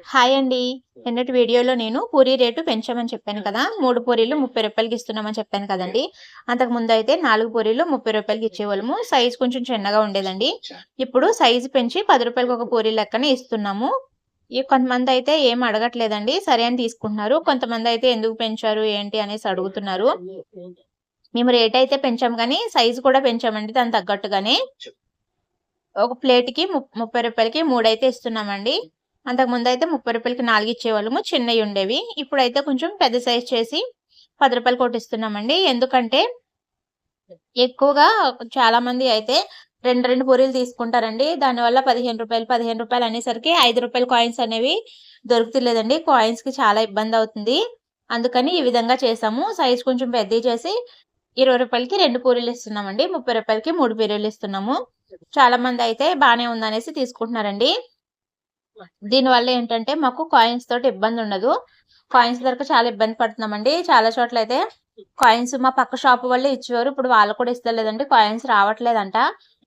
Hi అండి. నిన్నటి వీడియోలో నేను పూరీ రేటు పెంచామని చెప్పాను కదా. మూడు పూరీలు ముప్పై రూపాయలకి ఇస్తున్నామని చెప్పాను కదండి. అంతకు ముందు అయితే నాలుగు పూరీలు ముప్పై రూపాయలకి ఇచ్చేవాళ్ళము. సైజ్ కొంచెం చిన్నగా ఉండేదండి. ఇప్పుడు సైజు పెంచి పది రూపాయలకి ఒక పూరీ లెక్కనే ఇస్తున్నాము. కొంతమంది అయితే ఏం అడగట్లేదండి. సరే అని తీసుకుంటున్నారు. కొంతమంది అయితే ఎందుకు పెంచారు? ఏంటి? అనేసి అడుగుతున్నారు. మేము రేట్ అయితే పెంచాం కానీ సైజు కూడా పెంచామండి. దాని తగ్గట్టుగానే. ఒక ప్లేట్కి ముప్పై రూపాయలకి మూడు అయితే ఇస్తున్నామండి. అంతకు ముందు అయితే ముప్పై రూపాయలకి నాలుగు ఇచ్చేవాళ్ళము చిన్నవి ఉండేవి. ఇప్పుడైతే కొంచెం పెద్ద సైజ్ చేసి పది రూపాయలు కొట్టిస్తున్నామండి. ఎందుకంటే ఎక్కువగా చాలా మంది అయితే రెండు రెండు పూరీలు తీసుకుంటారండి. దానివల్ల పదిహేను రూపాయలు పదిహేను రూపాయలు అనేసరికి ఐదు రూపాయల కాయిన్స్ అనేవి దొరుకుతులేదండి. కాయిన్స్కి చాలా ఇబ్బంది అవుతుంది. అందుకని ఈ విధంగా చేసాము. సైజ్ కొంచెం పెద్ద చేసి ఇరవై రూపాయలకి రెండు పూరీలు ఇస్తున్నామండి. ముప్పై రూపాయలకి మూడు పూరీలు ఇస్తున్నాము. చాలా మంది అయితే బాగానే ఉందనేసి తీసుకుంటున్నారండి. దీనివల్ల ఏంటంటే మాకు కాయిన్స్ తోటి ఇబ్బంది ఉండదు. కాయిన్స్ దొరక చాలా ఇబ్బంది పడుతున్నామండి. చాలా చోట్ల అయితే కాయిన్స్ మా పక్క షాప్ వాళ్ళే ఇచ్చేవారు. ఇప్పుడు వాళ్ళు కూడా ఇస్తలేదండి. కాయిన్స్ రావట్లేదంట.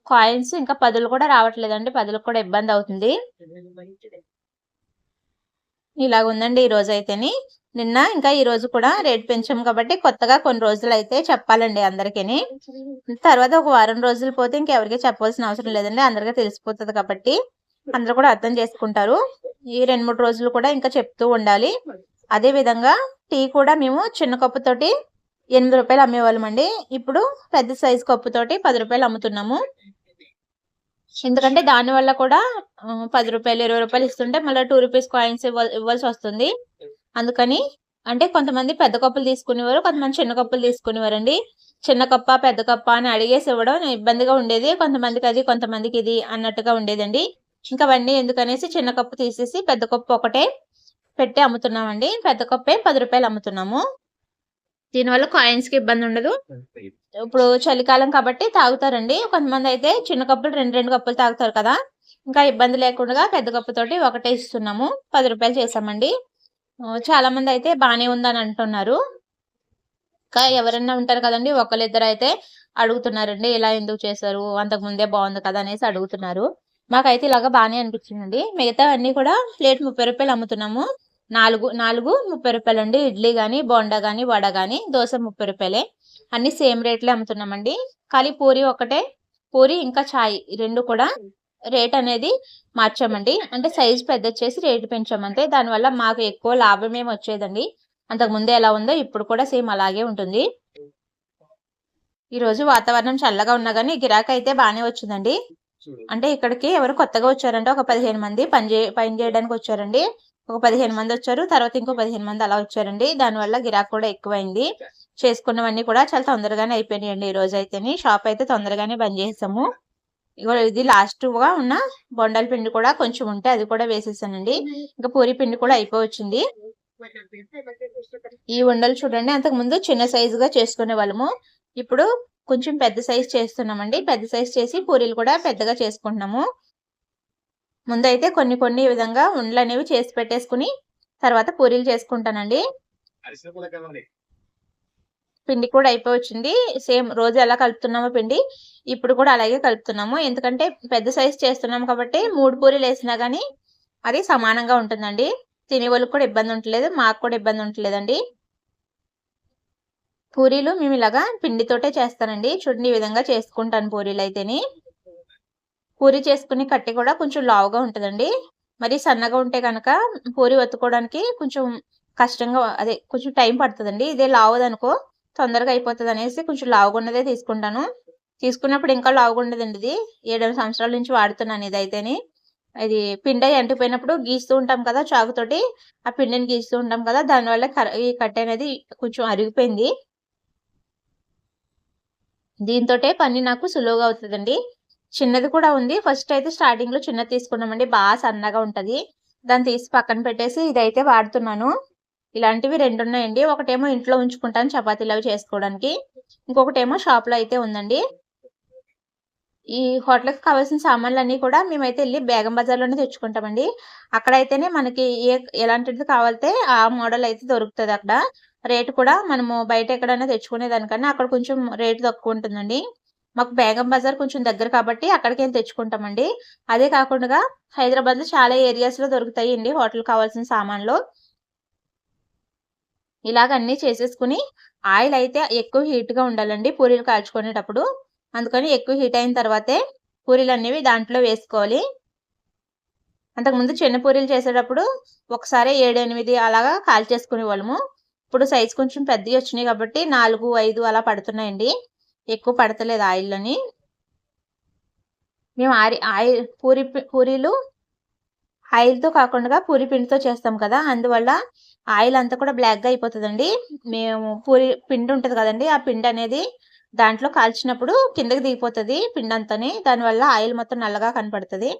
కాయిన్స్ ఇంకా పదులు కూడా రావట్లేదండి. పదులకు కూడా ఇబ్బంది అవుతుంది. ఇలాగ ఉందండి ఈ రోజు అయితేని. నిన్న ఇంకా ఈ రోజు కూడా రేట్ పెంచాం కాబట్టి కొత్తగా కొన్ని రోజులు అయితే చెప్పాలండి అందరికీ తర్వాత ఒక వారం రోజులు పోతే ఇంకెవరికి చెప్పాల్సిన అవసరం లేదండి. అందరికీ తెలిసిపోతుంది కాబట్టి. అందరూ కూడా అర్థం చేసుకుంటారు. ఈ రెండు మూడు రోజులు కూడా ఇంకా చెప్తూ ఉండాలి. అదే విధంగా టీ కూడా మేము చిన్న కప్పుతోటి ఎనిమిది రూపాయలు అమ్మేవాళ్ళమండి. ఇప్పుడు పెద్ద సైజు కప్పుతోటి పది రూపాయలు అమ్ముతున్నాము. ఎందుకంటే దాని వల్ల కూడా పది రూపాయలు ఇరవై రూపాయలు ఇస్తుంటే మళ్ళీ టూ రూపీస్ కాయిన్స్ ఇవ్వాల్సి వస్తుంది. అందుకని అంటే కొంతమంది పెద్ద కప్పులు తీసుకునేవారు కొంతమంది చిన్న కప్పులు తీసుకునేవారండి. చిన్న కప్ప పెద్ద కప్ప అని అడిగేసి ఇవ్వడం ఇబ్బందిగా ఉండేది. కొంతమందికి అది కొంతమందికి ఇది అన్నట్టుగా ఉండేదండి. ఇంకా అవన్నీ ఎందుకనేసి చిన్న కప్పు తీసేసి పెద్ద కప్పు ఒకటే పెట్టి అమ్ముతున్నామండి. పెద్ద కప్పే పది రూపాయలు అమ్ముతున్నాము. దీనివల్ల కాయిన్స్కి ఇబ్బంది ఉండదు. ఇప్పుడు చలికాలం కాబట్టి తాగుతారండి. కొంతమంది అయితే చిన్న కప్పులు రెండు రెండు కప్పులు తాగుతారు కదా. ఇంకా ఇబ్బంది లేకుండా పెద్ద కప్పుతోటి ఒకటే ఇస్తున్నాము. పది రూపాయలు చేసామండి చాలా మంది అయితే బాగానే ఉందని అంటున్నారు. ఇంకా ఎవరన్నా ఉంటారు కదండి ఒకళ్ళిద్దరు అయితే అడుగుతున్నారండి ఇలా ఎందుకు చేశారు? అంతకు ముందే బాగుంది కదా అనేసి అడుగుతున్నారు. మాకైతే ఇలాగా బాగానే అనిపించిందండి. మిగతా అన్నీ కూడా ప్లేట్ ముప్పై రూపాయలు అమ్ముతున్నాము. నాలుగు నాలుగు ముప్పై రూపాయలు అండి ఇడ్లీ కానీ బోండా కానీ వడ కానీ దోశ ముప్పై రూపాయలే. అన్ని సేమ్ రేట్లే అమ్ముతున్నామండి. ఖాళీ పూరి ఒకటే. పూరి ఇంకా ఛాయ్ రెండు కూడా రేట్ అనేది మార్చామండి. అంటే సైజ్ పెద్ద చేసి రేటు పెంచామంటే దానివల్ల మాకు ఎక్కువ లాభం ఏమి వచ్చేదండి అంతకుముందే ఎలా ఉందో ఇప్పుడు కూడా సేమ్ అలాగే ఉంటుంది. ఈరోజు వాతావరణం చల్లగా ఉన్నా కానీ గిరాకీ అయితే బాగానే వచ్చిందండి. Hmm. అంటే ఇక్కడికి ఎవరు కొత్తగా వచ్చారంటే ఒక పదిహేను మంది పని చే పని చేయడానికి వచ్చారండి. ఒక పదిహేను మంది వచ్చారు తర్వాత ఇంకో పదిహేను మంది అలా వచ్చారండి. దానివల్ల గిరాక్ కూడా ఎక్కువైంది. చేసుకున్నవన్నీ కూడా చాలా తొందరగానే అయిపోయినాయండి ఈ రోజు అయితేని షాప్ అయితే తొందరగానే బంద్ చేసాము ఇది లాస్ట్గా ఉన్న బొండల పిండి కూడా కొంచెం ఉంటే అది కూడా వేసేసానండి. ఇంకా పూరి పిండి కూడా అయిపోవచ్చింది. ఈ ఉండలు చూడండి అంతకు ముందు చిన్న సైజుగా చేసుకునే వాళ్ళము. ఇప్పుడు కొంచెం పెద్ద సైజ్ చేస్తున్నామండి. పెద్ద సైజ్ చేసి పూరీలు కూడా పెద్దగా చేసుకుంటున్నాము. ముందైతే కొన్ని కొన్ని విధంగా ఉండలు అనేవి చేసి పెట్టేసుకుని తర్వాత పూరీలు చేసుకుంటానండి. పిండి కూడా అయిపోవచ్చింది. సేమ్ రోజు ఎలా కలుపుతున్నామో పిండి ఇప్పుడు కూడా అలాగే కలుపుతున్నాము. ఎందుకంటే పెద్ద సైజ్ చేస్తున్నాము కాబట్టి మూడు పూరీలు వేసినా కానీ అది సమానంగా ఉంటుందండి. తినే వాళ్ళకి కూడా ఇబ్బంది ఉండలేదు మాకు కూడా ఇబ్బంది ఉండలేదండి పూరీలు మేము ఇలాగా పిండితోటే చేస్తానండి. చూడండి ఈ విధంగా చేసుకుంటాను పూరీలు అయితేని. పూరి చేసుకుని కట్టి కూడా కొంచెం లావుగా ఉంటుందండి. మరి సన్నగా ఉంటే కనుక పూరి ఒత్తుకోవడానికి కొంచెం కష్టంగా అదే కొంచెం టైం పడుతుందండి. ఇదే లావుదనుకో తొందరగా అయిపోతుంది అనేసి కొంచెం లావుగా ఉన్నదే తీసుకుంటాను. తీసుకున్నప్పుడు ఇంకా లావుగా ఉండదండి ఇది. ఏడు సంవత్సరాల నుంచి వాడుతున్నాను ఇది అయితేని ఇది పిండి ఎండిపోయినప్పుడు గీస్తూ ఉంటాం కదా చాకుతోటి. ఆ పిండిని గీస్తూ ఉంటాం కదా. దానివల్ల ఈ కట్టె అనేది కొంచెం అరిగిపోయింది. దీంతో పని నాకు సులువుగా అవుతుందండి. చిన్నది కూడా ఉంది. ఫస్ట్ అయితే స్టార్టింగ్లో చిన్నది తీసుకున్నామండి. బాగా సన్నగా ఉంటది. దాన్ని తీసి పక్కన పెట్టేసి ఇదైతే వాడుతున్నాను. ఇలాంటివి రెండు ఉన్నాయండి. ఒకటేమో ఇంట్లో ఉంచుకుంటాను చపాతీలు అవి చేసుకోవడానికి. ఇంకొకటేమో షాప్లో అయితే ఉందండి. ఈ హోటల్కి కావాల్సిన సామాన్లు అన్ని కూడా మేమైతే వెళ్ళి బేగం బజార్లోనే తెచ్చుకుంటామండి. అక్కడైతేనే మనకి ఏ ఎలాంటిది కావాలితే ఆ మోడల్ అయితే దొరుకుతుంది అక్కడ. రేటు కూడా మనము బయట ఎక్కడైనా తెచ్చుకునే దానికన్నా అక్కడ కొంచెం రేటు తక్కువ ఉంటుందండి. మాకు బేగం బజార్ కొంచెం దగ్గర కాబట్టి అక్కడికి వెళ్ళి తెచ్చుకుంటామండి. అదే కాకుండా హైదరాబాద్లో చాలా ఏరియాస్లో అండి హోటల్ కావాల్సిన సామాన్లు. ఇలాగ అన్నీ చేసేసుకుని ఆయిల్ అయితే ఎక్కువ హీట్గా ఉండాలండి పూరీలు కాల్చుకునేటప్పుడు. అందుకని ఎక్కువ హీట్ అయిన తర్వాతే పూరీలు అనేవి దాంట్లో వేసుకోవాలి. అంతకుముందు చిన్న పూరీలు చేసేటప్పుడు ఒకసారి ఏడు ఎనిమిది అలాగా కాల్చేసుకునే వాళ్ళము ఇప్పుడు సైజ్ కొంచెం పెద్దవి వచ్చినాయి కాబట్టి నాలుగు ఐదు అలా పడుతున్నాయండి. ఎక్కువ పడతలేదు ఆయిల్లోని మేము ఆరి ఆయిల్ పూరి పూరీలు ఆయిల్తో కాకుండా పూరి పిండితో చేస్తాం కదా. అందువల్ల ఆయిల్ అంతా కూడా బ్లాక్గా అయిపోతుందండి. మేము పూరి పిండి ఉంటుంది కదండి ఆ పిండి అనేది దాంట్లో కాల్చినప్పుడు కిందకి దిగిపోతుంది పిండి అంతని దానివల్ల ఆయిల్ మొత్తం నల్లగా కనపడుతుంది.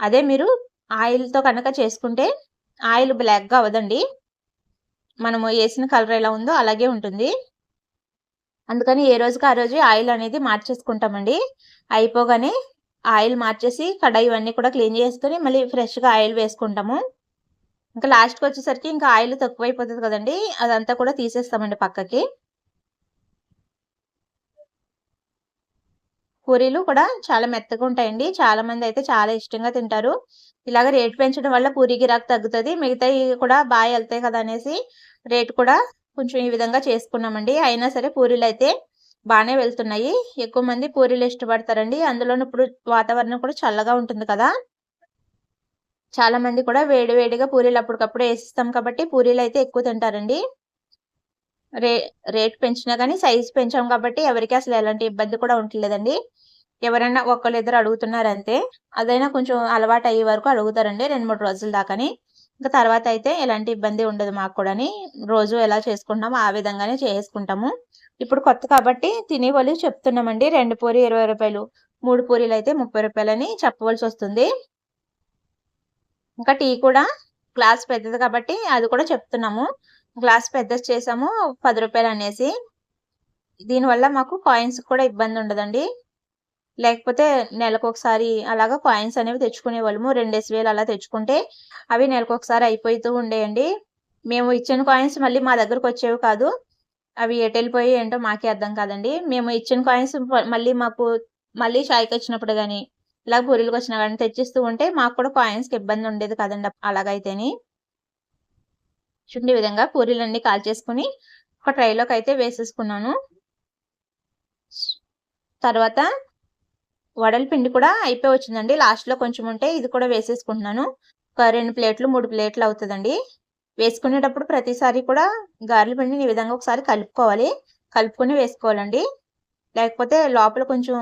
అదే మీరు ఆయిల్తో కనుక చేసుకుంటే ఆయిల్ బ్లాక్గా అవ్వదండి. మనము వేసిన కలర్ ఎలా ఉందో అలాగే ఉంటుంది. అందుకని ఏ రోజుకి ఆ రోజు ఆయిల్ అనేది మార్చేసుకుంటామండి. అయిపోగానే ఆయిల్ మార్చేసి కడాయి ఇవన్నీ కూడా క్లీన్ చేసుకుని మళ్ళీ ఫ్రెష్గా ఆయిల్ వేసుకుంటాము. ఇంకా లాస్ట్కి వచ్చేసరికి ఇంకా ఆయిల్ తక్కువైపోతుంది కదండి. అదంతా కూడా తీసేస్తామండి పక్కకి. పూరీలు కూడా చాలా మెత్తగా ఉంటాయండి. చాలా మంది అయితే చాలా ఇష్టంగా తింటారు. ఇలాగ రేట్ పెంచడం వల్ల పూరి గిరాకు తగ్గుతుంది. మిగతాయి కూడా బాగా వెళ్తాయి కదా అనేసి రేట్ కూడా కొంచెం ఈ విధంగా చేసుకున్నామండి. అయినా సరే పూరీలు అయితే బాగానే వెళ్తున్నాయి. ఎక్కువ మంది పూరీలు ఇష్టపడతారండి. అందులో ఇప్పుడు వాతావరణం కూడా చల్లగా ఉంటుంది కదా. చాలా మంది కూడా వేడి వేడిగా పూరీలు అప్పటికప్పుడు వేసిస్తాం కాబట్టి పూరీలు అయితే ఎక్కువ తింటారండి. రే రేట్ పెంచినా కానీ సైజ్ పెంచాం కాబట్టి ఎవరికి అసలు ఎలాంటి ఇబ్బంది కూడా ఉండలేదండి ఎవరైనా ఒకళ్ళు ఇద్దరు అడుగుతున్నారంతే అదైనా కొంచెం అలవాటు అయ్యే వరకు అడుగుతారండి రెండు మూడు రోజుల దాకాని. ఇంకా తర్వాత అయితే ఎలాంటి ఇబ్బంది ఉండదు మాకు కూడా రోజు ఎలా చేసుకుంటామో ఆ విధంగానే చేసుకుంటాము. ఇప్పుడు కొత్త కాబట్టి తినే వాళ్ళు చెప్తున్నామండి రెండు పూరి ఇరవై రూపాయలు మూడు పూరీలు అయితే ముప్పై రూపాయలని చెప్పవలసి వస్తుంది. ఇంకా టీ కూడా గ్లాస్ పెద్దది కాబట్టి అది కూడా చెప్తున్నాము. గ్లాస్ పెద్దది చేసాము పది రూపాయలు అనేసి. దీనివల్ల మాకు కాయిన్స్ కూడా ఇబ్బంది ఉండదండి. లేకపోతే నెలకు ఒకసారి అలాగా కాయిన్స్ అనేవి తెచ్చుకునే వాళ్ళము రెండేసి వేలు అలా తెచ్చుకుంటే అవి నెలకు ఒకసారి అయిపోతూ ఉండేయండి. మేము ఇచ్చిన కాయిన్స్ మళ్ళీ మా దగ్గరకు వచ్చేవి కాదు. అవి ఎటు వెళ్ళిపోయి ఏంటో మాకే అర్థం కాదండి. మేము ఇచ్చిన కాయిన్స్ మళ్ళీ మాకు మళ్ళీ షాయికి వచ్చినప్పుడు కానీ ఇలా పూరీలకు వచ్చినా కానీ తెచ్చిస్తూ ఉంటే మాకు కూడా కాయిన్స్కి ఇబ్బంది ఉండేది కదండి అలాగైతేని. చూడండి విధంగా పూరీలన్నీ కాల్చేసుకుని ఒక ట్రైలోకి అయితే వేసేసుకున్నాను. తర్వాత వడల పిండి కూడా అయిపోయి వచ్చిందండి. లాస్ట్లో కొంచెం ఉంటే ఇది కూడా వేసేసుకుంటున్నాను. ఒక రెండు ప్లేట్లు మూడు ప్లేట్లు అవుతుందండి. వేసుకునేటప్పుడు ప్రతిసారి కూడా గారెల పిండిని ఈ విధంగా ఒకసారి కలుపుకోవాలి. కలుపుకొని వేసుకోవాలండి. లేకపోతే లోపల కొంచెం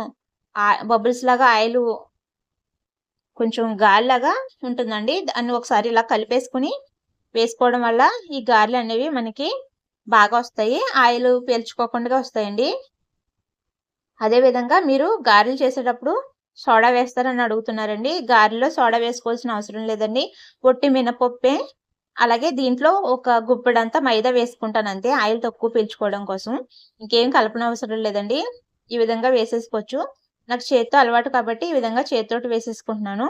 బబుల్స్ లాగా ఆయిల్ కొంచెం గాలిలాగా ఉంటుందండి. దాన్ని ఒకసారి ఇలా కలిపేసుకుని వేసుకోవడం వల్ల ఈ గారెలు అనేవి మనకి బాగా వస్తాయి. ఆయిల్ పీల్చుకోకుండా వస్తాయండి. అదేవిధంగా మీరు గారెలు చేసేటప్పుడు సోడా వేస్తారని అడుగుతున్నారండి. గారెలో సోడా వేసుకోవాల్సిన అవసరం లేదండి. పొట్టి మినపప్పే అలాగే దీంట్లో ఒక గుప్పెడంతా మైదా వేసుకుంటాను అంతే. ఆయిల్ తక్కువ పీల్చుకోవడం కోసం. ఇంకేం కలపన అవసరం లేదండి. ఈ విధంగా వేసేసుకోవచ్చు. నాకు చేత్తో అలవాటు కాబట్టి ఈ విధంగా చేతితోటి వేసేసుకుంటున్నాను.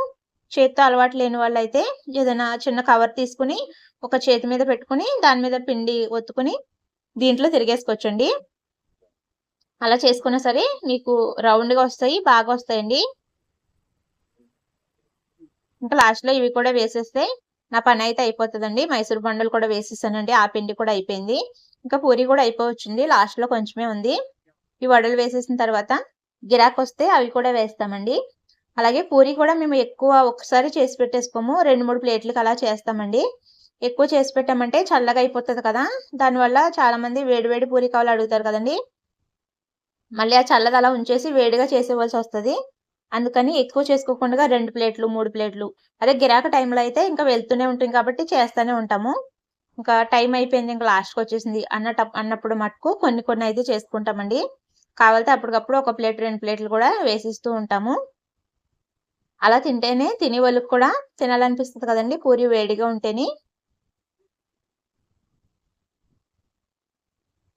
చేత్తో అలవాటు లేని వాళ్ళు అయితే ఏదైనా చిన్న కవర్ తీసుకుని ఒక చేతి మీద పెట్టుకుని దాని మీద పిండి ఒత్తుకుని దీంట్లో తిరిగేసుకోవచ్చండి. అలా చేసుకున్నా సరే మీకు రౌండ్గా వస్తాయి బాగా వస్తాయండి. ఇంకా లాస్ట్లో ఇవి కూడా వేసేస్తే నా పని అయితే అయిపోతుందండి. మైసూర్ బండలు కూడా వేసేసానండి. ఆ పిండి కూడా అయిపోయింది. ఇంకా పూరి కూడా అయిపోవచ్చింది లాస్ట్లో కొంచెమే ఉంది. ఈ వడలు వేసేసిన తర్వాత గిరాక్ వస్తే అవి కూడా వేస్తామండి. అలాగే పూరి కూడా మేము ఎక్కువ ఒకసారి చేసి పెట్టేసుకోము. రెండు మూడు ప్లేట్లకు అలా చేస్తామండి. ఎక్కువ చేసి పెట్టామంటే చల్లగా అయిపోతుంది కదా. దానివల్ల చాలామంది వేడివేడి పూరి కావాలి అడుగుతారు కదండి. మళ్ళీ ఆ చల్లది అలా ఉంచేసి వేడిగా చేసేవలసి వస్తుంది. అందుకని ఎక్కువ చేసుకోకుండా రెండు ప్లేట్లు మూడు ప్లేట్లు. అదే గిరాక టైంలో అయితే ఇంకా వెళ్తూనే ఉంటుంది కాబట్టి చేస్తూనే ఉంటాము. ఇంకా టైం అయిపోయింది ఇంకా లాస్ట్కి వచ్చేసింది. అన్నట అన్నప్పుడు మటుకు కొన్ని కొన్ని అయితే చేసుకుంటామండి. కావాలంటే అప్పటికప్పుడు ఒక ప్లేట్ రెండు ప్లేట్లు కూడా వేసిస్తూ ఉంటాము. అలా తింటేనే తినే వాళ్ళకి కూడా తినాలనిపిస్తుంది కదండి పూరి వేడిగా ఉంటేనే.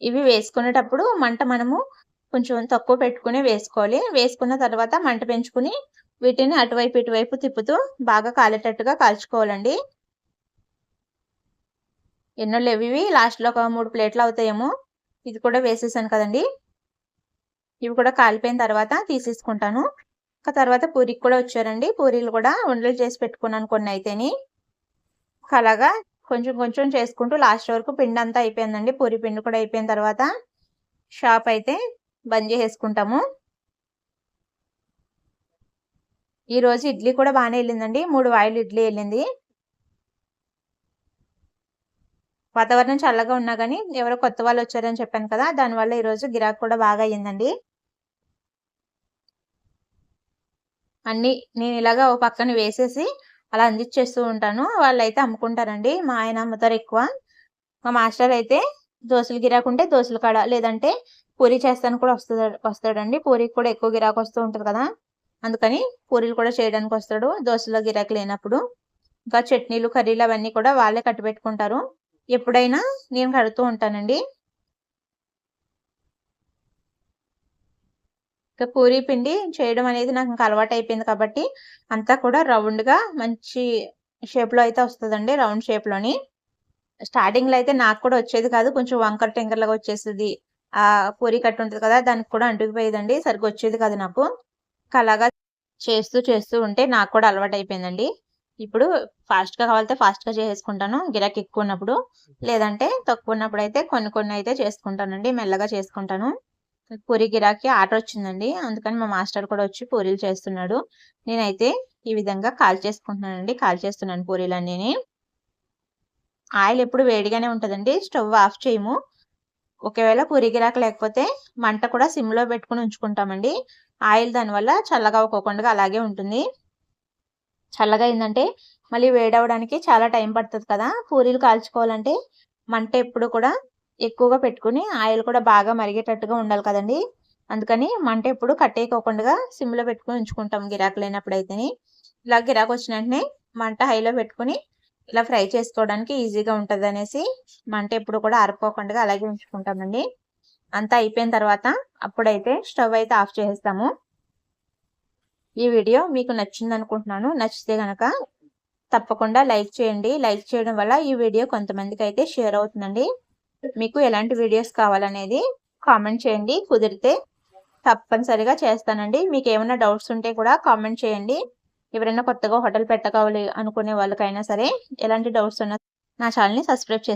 ఇవి వేసుకునేటప్పుడు మంట మనము కొంచెం తక్కువ పెట్టుకుని వేసుకోవాలి. వేసుకున్న తర్వాత మంట పెంచుకుని వీటిని అటువైపు ఇటువైపు తిప్పుతూ బాగా కాలేటట్టుగా కాల్చుకోవాలండి. ఎన్నో లేవి లాస్ట్లో ఒక మూడు ప్లేట్లు అవుతాయేమో. ఇది కూడా వేసేసాను కదండి. ఇవి కూడా కాలిపోయిన తర్వాత తీసేసుకుంటాను. ఇంకా తర్వాత పూరికి కూడా వచ్చారండి. పూరీలు కూడా ఉండలు చేసి పెట్టుకున్నాను కొన్ని అయితేని. అలాగా కొంచెం కొంచెం చేసుకుంటూ లాస్ట్ వరకు పిండి అంతా అయిపోయిందండి. పూరి పిండి కూడా అయిపోయిన తర్వాత షాప్ అయితే బంద్ చేసేసుకుంటాము. ఈరోజు ఇడ్లీ కూడా బాగానే వెళ్ళిందండి. మూడు వాయిలు ఇడ్లీ వెళ్ళింది. వాతావరణం చల్లగా ఉన్నా కానీ ఎవరో కొత్త వాళ్ళు వచ్చారని చెప్పాను కదా దానివల్ల ఈరోజు గిరాక్ కూడా బాగా అయ్యిందండి. అన్నీ నేను ఇలాగా ఓ పక్కన వేసేసి అలా అందించేస్తూ ఉంటాను. వాళ్ళు అయితే అమ్ముకుంటారండి. మా ఆయన అమ్ముతారు ఎక్కువ. మా మాస్టర్ అయితే దోశలు గిరాకుంటే దోశలు కాడ లేదంటే పూరి చేస్తాను కూడా వస్తుంది వస్తాడండి. పూరికి కూడా ఎక్కువ గిరాకు వస్తూ ఉంటుంది కదా. అందుకని పూరీలు కూడా చేయడానికి వస్తాడు. దోశలో గిరాకు లేనప్పుడు ఇంకా చట్నీలు కర్రీలు అవన్నీ కూడా వాళ్ళే కట్టి పెట్టుకుంటారు. ఎప్పుడైనా నేను కడుతూ ఉంటానండి. ఇంకా పూరీ పిండి చేయడం అనేది నాకు ఇంకా అలవాటు అయిపోయింది కాబట్టి అంతా కూడా రౌండ్గా మంచి షేప్లో అయితే వస్తుందండి రౌండ్ షేప్లోని స్టార్టింగ్లో అయితే నాకు కూడా వచ్చేది కాదు. కొంచెం వంకర టెంకర్లాగా వచ్చేస్తుంది. ఆ పూరి కట్టు ఉంటుంది కదా దానికి కూడా అంటుకుపోయేదండి. సరిగ్గా వచ్చేది కాదు నాకు. అలాగా చేస్తూ చేస్తూ ఉంటే నాకు కూడా అలవాటు అయిపోయిందండి ఇప్పుడు ఫాస్ట్గా కావాలంటే ఫాస్ట్గా చేసేసుకుంటాను. గిరాకీ ఎక్కువ ఉన్నప్పుడు లేదంటే తక్కువ ఉన్నప్పుడు అయితే కొన్ని కొన్ని అయితే చేసుకుంటానండి. మెల్లగా చేసుకుంటాను. పూరి గిరాకీ ఆర్డర్ వచ్చిందండి. అందుకని మా మాస్టర్ కూడా వచ్చి పూరీలు చేస్తున్నాడు. నేనైతే ఈ విధంగా కాల్ చేసుకుంటున్నానండి. కాల్ చేస్తున్నాను పూరీలన్నీ ఆయిల్ ఎప్పుడు వేడిగానే ఉంటుందండి. స్టవ్ ఆఫ్ చేయము. ఒకవేళ పూరిగిరాక లేకపోతే మంట కూడా సిమ్లో పెట్టుకుని ఉంచుకుంటామండి. ఆయిల్ దానివల్ల చల్లగా అవ్వకుండా అలాగే ఉంటుంది. చల్లగా అయిందంటే మళ్ళీ వేడవడానికి చాలా టైం పడుతుంది కదా. పూరీలు కాల్చుకోవాలంటే మంట ఎప్పుడు కూడా ఎక్కువగా పెట్టుకుని ఆయిల్ కూడా బాగా మరిగేటట్టుగా ఉండాలి కదండి. అందుకని మంట ఎప్పుడు కట్టేయకోకుండా సిమ్లో పెట్టుకుని ఉంచుకుంటాం గిరాకు లేనప్పుడు అయితేనే ఇలా గిరాకు వచ్చిన వెంటనే మంట హైలో పెట్టుకుని ఇలా ఫ్రై చేసుకోవడానికి ఈజీగా ఉంటుంది అనేసి మంట ఎప్పుడు కూడా ఆరిపోకుండా అలాగే ఉంచుకుంటామండి. అంతా అయిపోయిన తర్వాత అప్పుడైతే స్టవ్ అయితే ఆఫ్ చేసేస్తాము. ఈ వీడియో మీకు నచ్చింది అనుకుంటున్నాను నచ్చితే కనుక తప్పకుండా లైక్ చేయండి. లైక్ చేయడం వల్ల ఈ వీడియో కొంతమందికి అయితే షేర్ అవుతుందండి. మీకు ఎలాంటి వీడియోస్ కావాలనేది కామెంట్ చేయండి. కుదిరితే తప్పనిసరిగా చేస్తానండి. మీకు ఏమైనా డౌట్స్ ఉంటే కూడా కామెంట్ చేయండి. ఎవరైనా కొత్తగా హోటల్ పెట్టకావాలి అనుకునే వాళ్ళకైనా సరే ఎలాంటి డౌట్స్ ఉన్నా నా ఛానల్ని సబ్స్క్రైబ్ చేసి